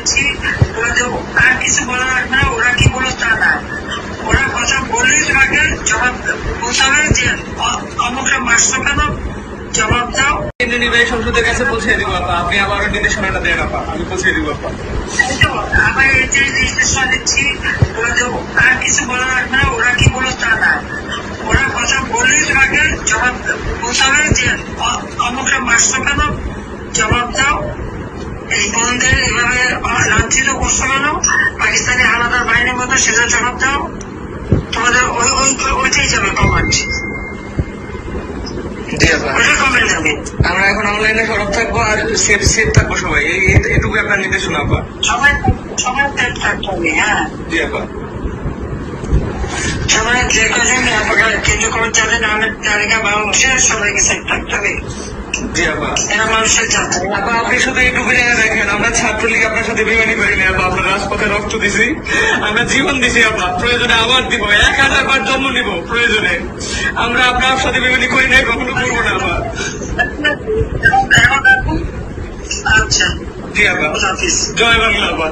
দিচ্ছি আর কিছু বলা লাগবে না ওরা কি বলো তা না। ওরা কথা বললেই তোমাকে জবাব বলতে হবে যে অমুকটা মারছো কেন? জবাব দাও। কেন্দ্রীয় নির্বাহী সংসদের কাছে পৌঁছে দিব আপা। আপনি আবারও নির্দেশনাটা দেন আপা। আমি পৌঁছে দিব আপা। আবার এই যে রেজিস্ট্রেশন দিচ্ছি ওদের কিছু বলা লাগবে না ওরা কি বলো তা না। ওরা কথা বললেই তোমাকে জবাব বলতে হবে যে অ- অমুকটা মারছো কেন জবাব দাও এই বোনদের এভাবে লাঞ্ছিত করছ কেন? পাকিস্তানি আলাদা বাহিনীর মতো সেটা জবাব দাও। তোমাদের ওই ওই ওইটাই যাবে কমেন্ট যাবে। আমরা এখন অনলাইনে সরব থাকব আর সেফ সেফ থাকব সবাই। এটুকু আপনার নির্দেশনা আপা। সবাই সবাই ত্যাগ থাকতে হবে হ্যাঁ। জি আপা। সবাই যে কজন আপনার কেন্দ্রীয় কর্মচারী নামের তালিকা বাংলাদেশের সবাইকে সেট থাকতে হবে। জি আপা। এরা মানুষের জাতি। আপা আপনি শুধু এইটুকু জায়গায় দেখেন। আমরা ছাত্রলীগ আপনার সাথে বিমানি করিনি আপা আপনার রাজপথে রক্ত দিছি। আমরা জীবন দিছি আপা প্রয়োজনে আবার দিব এক হাজার বার জন্ম নিব প্রয়োজনে। আমরা আপনার সাথে বিমানি করি না কখনো করব না আপা আচ্ছা। জি আপা জয় বাংলা আপা